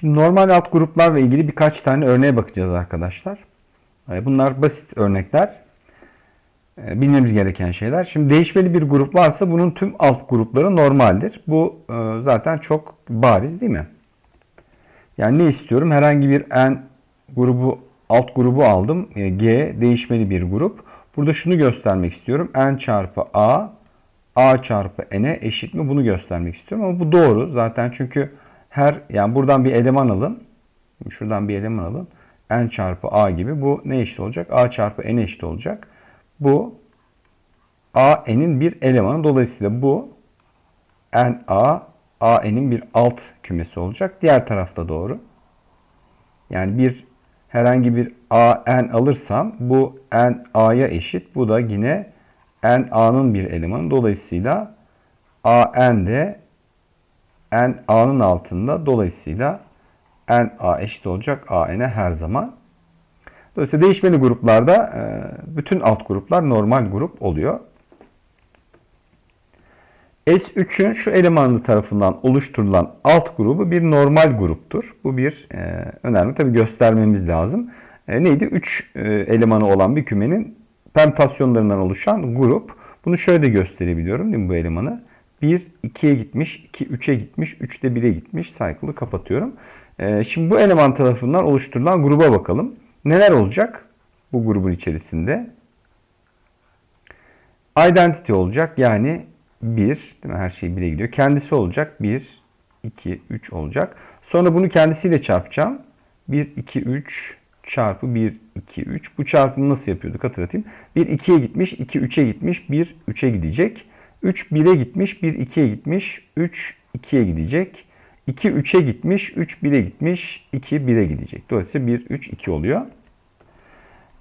Şimdi normal alt gruplarla ilgili birkaç tane örneğe bakacağız arkadaşlar. E, Bunlar basit örnekler. E, Bilmemiz gereken şeyler. Şimdi değişmeli bir grup varsa bunun tüm alt grupları normaldir. Bu e, zaten çok bariz değil mi? Yani ne istiyorum? Herhangi bir n grubu alt grubu aldım. E, G değişmeli bir grup. Burada şunu göstermek istiyorum. n çarpı a a çarpı n'e eşit mi? Bunu göstermek istiyorum ama bu doğru. Zaten çünkü her yani buradan bir eleman alın. Şuradan bir eleman alın. n çarpı a gibi. Bu ne eşit olacak? a çarpı n eşit olacak. Bu a n'in bir elemanı. Dolayısıyla bu n a a n'in bir alt kümesi olacak. Diğer tarafta doğru. Yani bir herhangi bir a n alırsam bu n a'ya eşit. Bu da yine n a'nın bir elemanı. Dolayısıyla a n de n a'nın altında. Dolayısıyla n a eşit olacak a n'e her zaman. Dolayısıyla değişmeli gruplarda e, bütün alt gruplar normal grup oluyor. S3'ün şu elemanı tarafından oluşturulan alt grubu bir normal gruptur. Bu bir e, önemli. Tabi göstermemiz lazım. E, neydi? 3 e, elemanı olan bir kümenin permütasyonlarından oluşan grup. Bunu şöyle de gösterebiliyorum değil mi bu elemanı? 1 2'ye gitmiş, 2 3'e gitmiş, 3 de 1'e gitmiş. Cycle'ı kapatıyorum. E, şimdi bu eleman tarafından oluşturulan gruba bakalım. Neler olacak bu grubun içerisinde? Identity olacak. Yani 1, değil mi? Her şey 1'e gidiyor. Kendisi olacak. 1, 2, 3 olacak. Sonra bunu kendisiyle çarpacağım. 1, 2, 3 çarpı 1, 2, 3. Bu çarpımı nasıl yapıyorduk hatırlatayım. 1, 2'ye gitmiş, 2, 3'e gitmiş, 1, 3'e gidecek. 3, 1'e gitmiş, 1, 2'ye gitmiş, 3, 2'ye gidecek. 2, 3'e gitmiş, 3, 1'e gitmiş, 2, 1'e gidecek. Dolayısıyla 1, 3, 2 oluyor.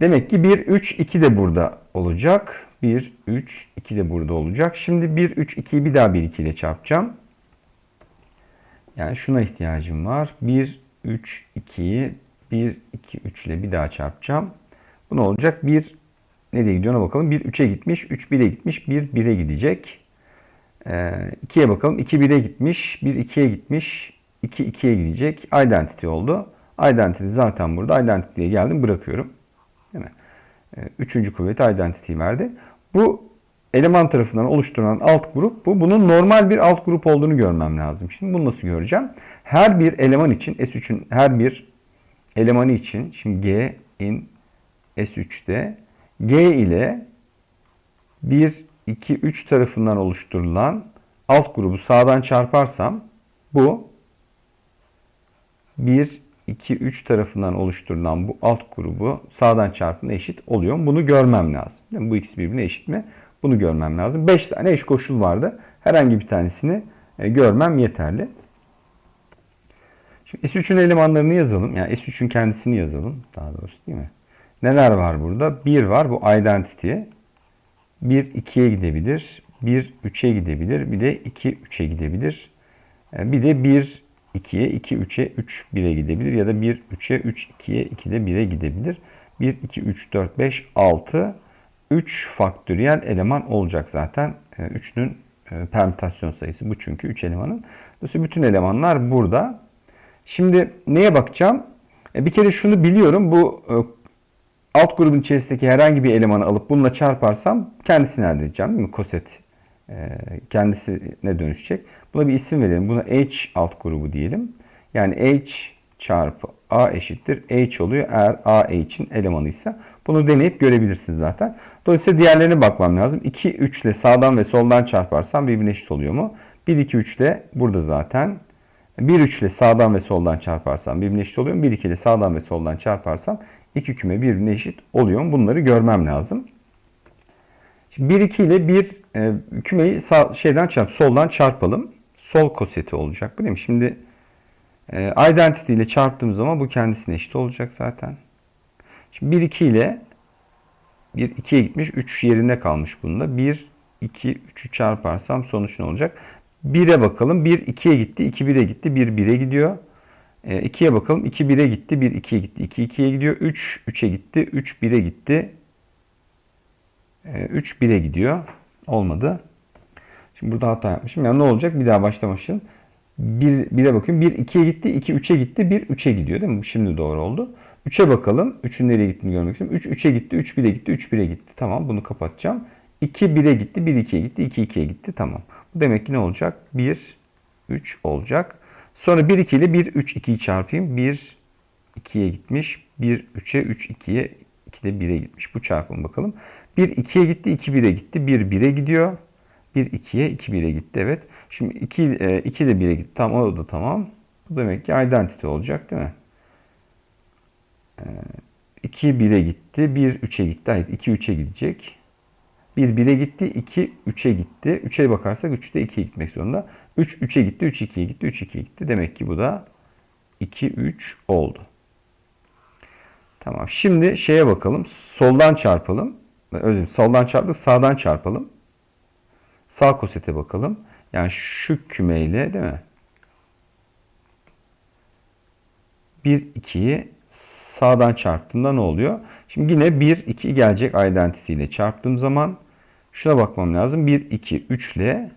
Demek ki 1, 3, 2 de burada olacak. 1, 3, 2 de burada olacak. Şimdi 1, 3, 2'yi bir daha 1, 2 ile çarpacağım. Yani şuna ihtiyacım var. 1, 3, 2'yi 1, 2, 3 ile bir daha çarpacağım. Bu ne olacak? 1 nereye gidiyor ona bakalım. 1, 3'e gitmiş. 3, 1'e gitmiş. 1, 1'e gidecek. Ee, 2'ye bakalım. 2, 1'e gitmiş. 1, 2'ye gitmiş. 2, 2'ye gidecek. Identity oldu. Identity zaten burada. Identity'ye geldim. Bırakıyorum. Değil mi? Üçüncü kuvveti identity verdi. Bu eleman tarafından oluşturulan alt grup bu. Bunun normal bir alt grup olduğunu görmem lazım. Şimdi bunu nasıl göreceğim? Her bir eleman için S3'ün her bir elemanı için şimdi G in S3'te G ile 1, 2, 3 tarafından oluşturulan alt grubu sağdan çarparsam bu 1, 2, 3 tarafından oluşturulan bu alt grubu sağdan çarpımına eşit oluyor. Bunu görmem lazım. Mi? Bu ikisi birbirine eşit mi? Bunu görmem lazım. 5 tane eş koşul vardı. Herhangi bir tanesini e, görmem yeterli. Şimdi S3'ün elemanlarını yazalım. Yani S3'ün kendisini yazalım. Daha doğrusu değil mi? Neler var burada? 1 var. Bu identity. 1 2'ye gidebilir. 1 3'e gidebilir. Bir de 2 3'e gidebilir. E, Bir de 1 2'ye, 2 3'e, 3 1'e gidebilir ya da 1 3'e, 3 2'ye, 2 de 1'e gidebilir. 1 2 3 4 5 6 3 faktöriyel eleman olacak zaten. 3'ün permütasyon sayısı bu çünkü 3 elemanın. Dolayısıyla bütün elemanlar burada. Şimdi neye bakacağım? E, Bir kere şunu biliyorum. Bu e, alt grubun içerisindeki herhangi bir elemanı alıp bununla çarparsam kendisini elde edeceğim değil mi? Koset e, kendisine dönüşecek. Buna bir isim verelim. Buna H alt grubu diyelim. Yani H çarpı A eşittir H oluyor. Eğer A H'in elemanıysa bunu deneyip görebilirsiniz zaten. Dolayısıyla diğerlerine bakmam lazım. 2, 3 ile sağdan ve soldan çarparsam birbirine eşit oluyor mu? 1, 2, 3 ile burada zaten. 1, 3 ile sağdan ve soldan çarparsam birbirine eşit oluyor mu? 1, 2 ile sağdan ve soldan çarparsam iki küme birbirine eşit oluyor mu? Bunları görmem lazım. Şimdi 1, 2 ile bir e, kümeyi sağ, şeyden çarp, soldan çarpalım. Sol koseti olacak. Değil mi? Şimdi e, identity ile çarptığım zaman bu kendisine eşit olacak zaten. Şimdi 1, 2 ile 1, 2'ye gitmiş. 3 yerinde kalmış bunda. 1, 2, 3'ü çarparsam sonuç ne olacak? 1'e bakalım. 1, 2'ye gitti. 2, 1'e gitti. 1, 1'e gidiyor. 2'ye bakalım. 2, 1'e gitti. 1, 2'ye gitti. 2, 2'ye gidiyor. 3, 3'e gitti. 3, 1'e gitti. 3 1'e gidiyor. Olmadı. Şimdi burada hata yapmışım. Yani ne olacak? Bir daha başlamışım. 1 1'e bakıyorum. 1 2'ye gitti, 2 3'e gitti, 1 3'e gidiyor değil mi? Şimdi doğru oldu. 3'e bakalım. 3'ün nereye gittiğini görmek istiyorum. 3 3'e gitti, 3 1'e gitti, 3 1'e gitti. Tamam bunu kapatacağım. 2 1'e gitti, 1 2'ye gitti, 2 2'ye gitti. Tamam. Bu demek ki ne olacak? 1 3 olacak. Sonra 1 2 ile 1 3 2'yi çarpayım. 1 2'ye gitmiş. 1 3'e 3 2'ye 2 de 1'e gitmiş. Bu çarpım bakalım. 1 2'ye gitti, 2 1'e gitti. 1 1'e gidiyor. 1 2'ye 2 1'e gitti. Evet. Şimdi 2 e, 2 de 1'e gitti. Tamam o da tamam. Bu demek ki identity olacak değil mi? 2 1'e gitti. 1 3'e gitti. Hayır 2 3'e gidecek. 1 1'e gitti. 2 3'e gitti. 3'e bakarsak 3 de 2'ye gitmek zorunda. 3 3'e gitti. 3 2'ye gitti. 3 2'ye gitti. Demek ki bu da 2 3 oldu. Tamam. Şimdi şeye bakalım. Soldan çarpalım. Dilerim. Soldan çarptık. Sağdan çarpalım. Sağ kosete bakalım. Yani şu kümeyle değil mi? 1 2'yi sağdan çarptığımda ne oluyor? Şimdi yine 1 2 gelecek identity ile çarptığım zaman şuna bakmam lazım. 1 2 3 ile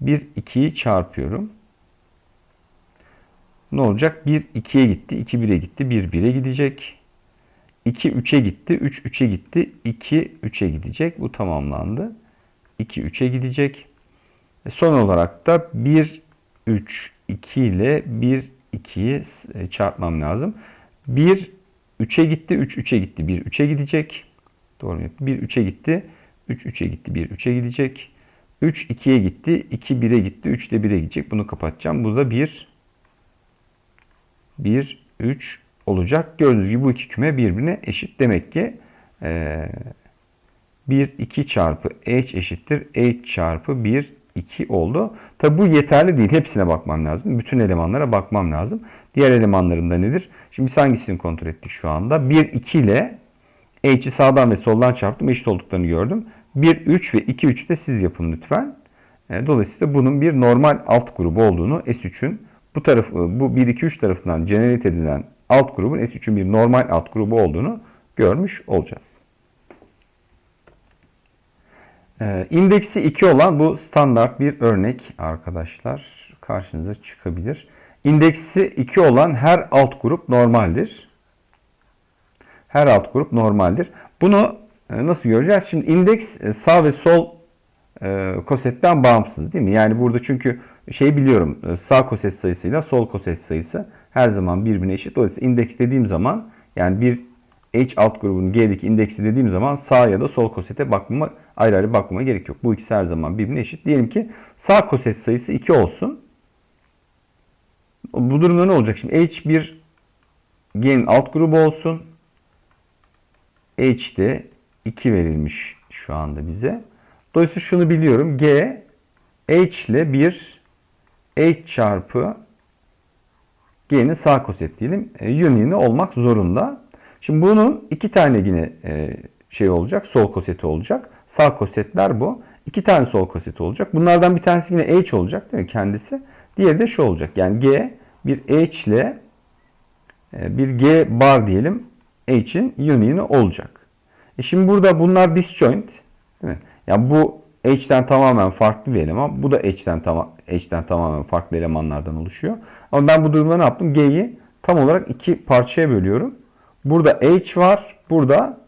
1 2'yi çarpıyorum. Ne olacak? 1 2'ye gitti, 2 1'e gitti, 1 1'e gidecek. 2 3'e gitti, 3 3'e gitti, 2 3'e gidecek. Bu tamamlandı. 2 3'e gidecek. E, Son olarak da 1 3 2 ile 1 2'yi e, çarpmam lazım. 1 3'e gitti, 3 3'e gitti, 1 3'e gidecek. Doğru mu? 1 3'e gitti, 3 3'e gitti, 1 3'e gidecek. 3 2'ye gitti, 2 1'e gitti, 3 de 1'e gidecek. Bunu kapatacağım. Bu da 1 1 3 olacak. Gördüğünüz gibi bu iki küme birbirine eşit. Demek ki e, 1 2 çarpı h eşittir h çarpı 1 2 oldu. Tabi bu yeterli değil. Hepsine bakmam lazım. Bütün elemanlara bakmam lazım. Diğer elemanlarında nedir? Şimdi biz hangisini kontrol ettik şu anda? 1 2 ile h'i sağdan ve soldan çarptım. Eşit olduklarını gördüm. 1 3 ve 2 3 de siz yapın lütfen. E, Dolayısıyla bunun bir normal alt grubu olduğunu S3'ün bu taraf bu 1 2 3 tarafından generate edilen alt grubun S3'ün bir normal alt grubu olduğunu görmüş olacağız. Ee, İndeksi 2 olan bu standart bir örnek arkadaşlar karşınıza çıkabilir. İndeksi 2 olan her alt grup normaldir. Her alt grup normaldir. Bunu e, nasıl göreceğiz? Şimdi indeks e, sağ ve sol e, kosetten bağımsız değil mi? Yani burada çünkü şey biliyorum e, sağ koset sayısıyla sol koset sayısı her zaman birbirine eşit. Dolayısıyla indeks dediğim zaman yani bir H alt grubunun G'deki indeksi dediğim zaman sağ ya da sol kosete bakmama ayrı ayrı bakmama gerek yok. Bu ikisi her zaman birbirine eşit. Diyelim ki sağ koset sayısı 2 olsun. Bu durumda ne olacak şimdi? H bir G'nin alt grubu olsun. H de 2 verilmiş şu anda bize. Dolayısıyla şunu biliyorum. G H ile bir H çarpı G'nin sağ koset diyelim. E, union'i olmak zorunda. Şimdi bunun iki tane yine e, şey olacak. Sol koseti olacak. Sağ kosetler bu. İki tane sol koseti olacak. Bunlardan bir tanesi yine H olacak değil mi kendisi? Diğeri de şu olacak. Yani G bir H ile e, bir G bar diyelim. H'in union'i olacak. E şimdi burada bunlar disjoint. Değil mi? Yani bu H'den tamamen farklı bir eleman. Bu da H'den, tama H'den tamamen farklı elemanlardan oluşuyor. Ama ben bu durumda ne yaptım? G'yi tam olarak iki parçaya bölüyorum. Burada H var. Burada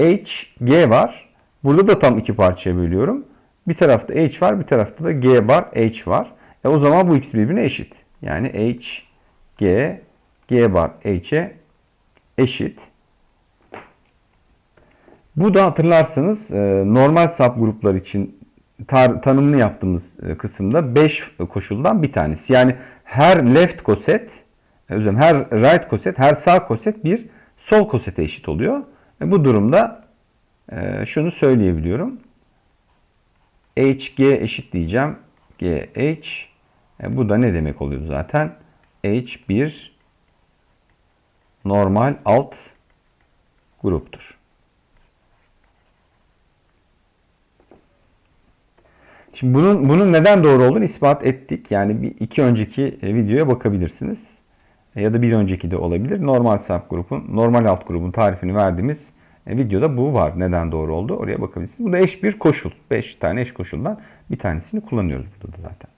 H, G var. Burada da tam iki parçaya bölüyorum. Bir tarafta H var. Bir tarafta da G bar H var. E o zaman bu ikisi birbirine eşit. Yani H, G, G bar H'e eşit. Bu da hatırlarsanız e, normal subgruplar için tanımını yaptığımız e, kısımda 5 koşuldan bir tanesi. Yani her left koset, özür her right koset, her sağ koset bir sol kosete eşit oluyor. E bu durumda e, şunu söyleyebiliyorum. HG eşit diyeceğim. GH. E, bu da ne demek oluyor zaten? H1 normal alt gruptur. Şimdi bunun bunun neden doğru olduğunu ispat ettik. Yani bir iki önceki e, videoya bakabilirsiniz. E, ya da bir önceki de olabilir. Normal subgrupun, normal alt grubun tarifini verdiğimiz e, videoda bu var. Neden doğru oldu? Oraya bakabilirsiniz. Bu da eş bir koşul. 5 tane eş koşuldan bir tanesini kullanıyoruz burada da zaten.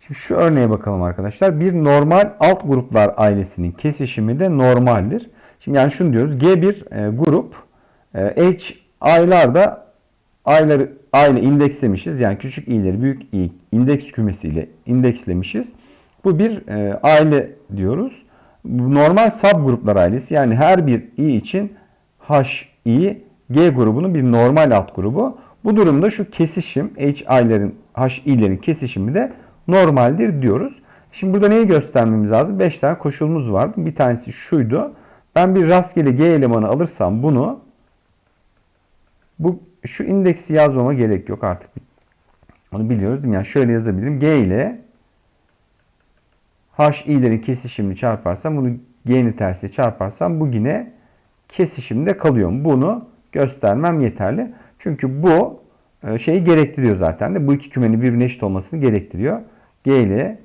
Şimdi şu örneğe bakalım arkadaşlar. Bir normal alt gruplar ailesinin kesişimi de normaldir. Şimdi yani şunu diyoruz. G1 e, grup H aylarda ayları aile indekslemişiz. Yani küçük i'leri büyük i indeks kümesiyle indekslemişiz. Bu bir e, aile diyoruz. Normal subgruplar ailesi yani her bir i için H, i, G grubunun bir normal alt grubu. Bu durumda şu kesişim H i'lerin H i'lerin kesişimi de normaldir diyoruz. Şimdi burada neyi göstermemiz lazım? 5 tane koşulumuz vardı. Bir tanesi şuydu. Ben bir rastgele G elemanı alırsam bunu bu şu indeksi yazmama gerek yok artık. Onu biliyoruz değil mi? Yani şöyle yazabilirim. G ile H i'lerin kesişimini çarparsam bunu G'nin tersiyle çarparsam bu yine kesişimde kalıyor. Bunu göstermem yeterli. Çünkü bu e, şeyi gerektiriyor zaten de. Bu iki kümenin birbirine eşit olmasını gerektiriyor. G ile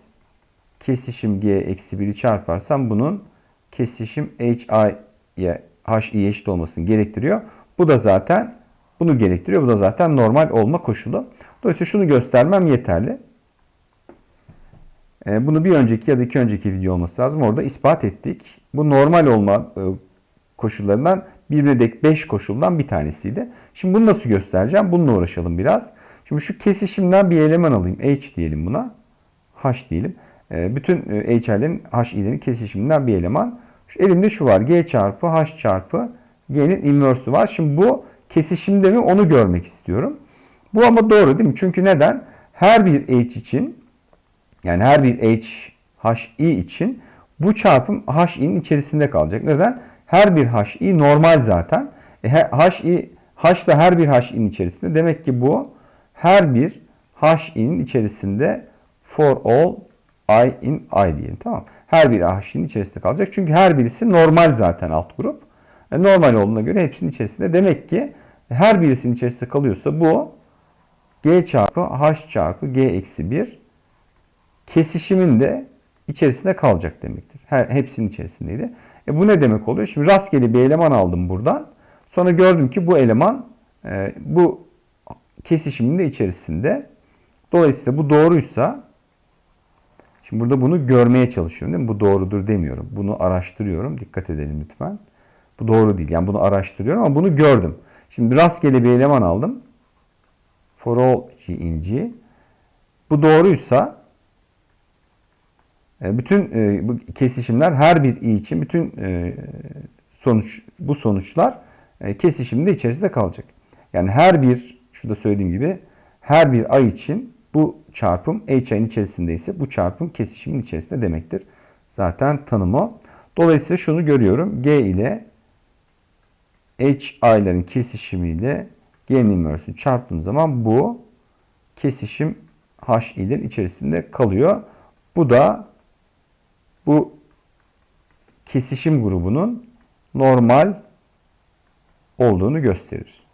kesişim G eksi 1'i çarparsam bunun kesişim HI'ye HI'ye eşit olmasını gerektiriyor. Bu da zaten bunu gerektiriyor. Bu da zaten normal olma koşulu. Dolayısıyla şunu göstermem yeterli. E, Bunu bir önceki ya da iki önceki video olması lazım. Orada ispat ettik. Bu normal olma e, koşullarından birbirine dek 5 koşuldan bir tanesiydi. Şimdi bunu nasıl göstereceğim? Bununla uğraşalım biraz. Şimdi şu kesişimden bir eleman alayım. H diyelim buna. H diyelim. E, Bütün HL'lerin HI'lerin kesişiminden bir eleman. Şu elimde şu var. G çarpı H çarpı G'nin inverse'ü var. Şimdi bu kesişimde mi onu görmek istiyorum. Bu ama doğru değil mi? Çünkü neden? Her bir H için yani her bir H, HI için bu çarpım HI'nin içerisinde kalacak. Neden? Her bir HI normal zaten. E, HI, H da her bir HI'nin içerisinde. Demek ki bu her bir HI'nin içerisinde for all I in I diyelim. Tamam Her bir HI'nin içerisinde kalacak. Çünkü her birisi normal zaten alt grup. E, normal olduğuna göre hepsinin içerisinde. Demek ki her birisinin içerisinde kalıyorsa bu G çarpı H çarpı G eksi 1 kesişimin de içerisinde kalacak demektir. Her, hepsinin içerisindeydi. E bu ne demek oluyor? Şimdi rastgele bir eleman aldım buradan. Sonra gördüm ki bu eleman e, bu kesişimin de içerisinde. Dolayısıyla bu doğruysa şimdi burada bunu görmeye çalışıyorum değil mi? Bu doğrudur demiyorum. Bunu araştırıyorum. Dikkat edelim lütfen. Bu doğru değil. Yani bunu araştırıyorum ama bunu gördüm. Şimdi rastgele bir eleman aldım. For all G in G. Bu doğruysa e, bütün e, bu kesişimler her bir i için bütün e, sonuç bu sonuçlar kesişimde içerisinde kalacak. Yani her bir şurada söylediğim gibi her bir ay için bu çarpım h'in içerisindeyse bu çarpım kesişimin içerisinde demektir. Zaten tanım o. Dolayısıyla şunu görüyorum. G ile h ayların kesişimiyle G'nin inverse'ünü çarptığım zaman bu kesişim h i'lerin içerisinde kalıyor. Bu da bu kesişim grubunun normal olduğunu gösterir.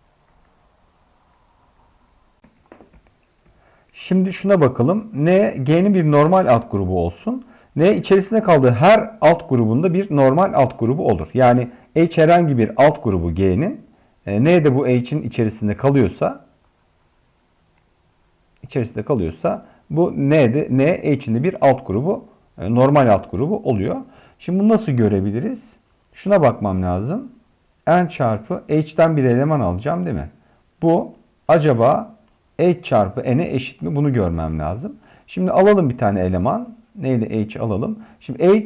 Şimdi şuna bakalım. Ne G'nin bir normal alt grubu olsun. Ne içerisinde kaldığı her alt grubunda bir normal alt grubu olur. Yani H herhangi bir alt grubu G'nin e, de bu H'in içerisinde kalıyorsa içerisinde kalıyorsa bu ne de ne H'in bir alt grubu e, normal alt grubu oluyor. Şimdi bunu nasıl görebiliriz? Şuna bakmam lazım. N çarpı H'ten bir eleman alacağım değil mi? Bu acaba H çarpı N'e eşit mi? Bunu görmem lazım. Şimdi alalım bir tane eleman. Neyle H alalım? Şimdi H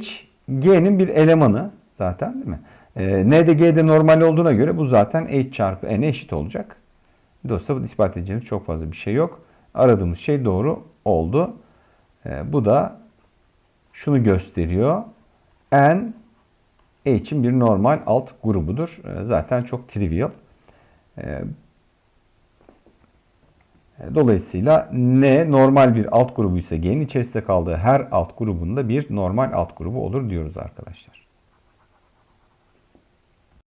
G'nin bir elemanı zaten değil mi? E, N de G'de normal olduğuna göre bu zaten H çarpı N'e eşit olacak. Dolayısıyla bu ispat edeceğimiz çok fazla bir şey yok. Aradığımız şey doğru oldu. E, bu da şunu gösteriyor. N H'in bir normal alt grubudur. Ee, zaten çok trivial. Ee, dolayısıyla N normal bir alt grubu ise G'nin içerisinde kaldığı her alt grubunda bir normal alt grubu olur diyoruz arkadaşlar.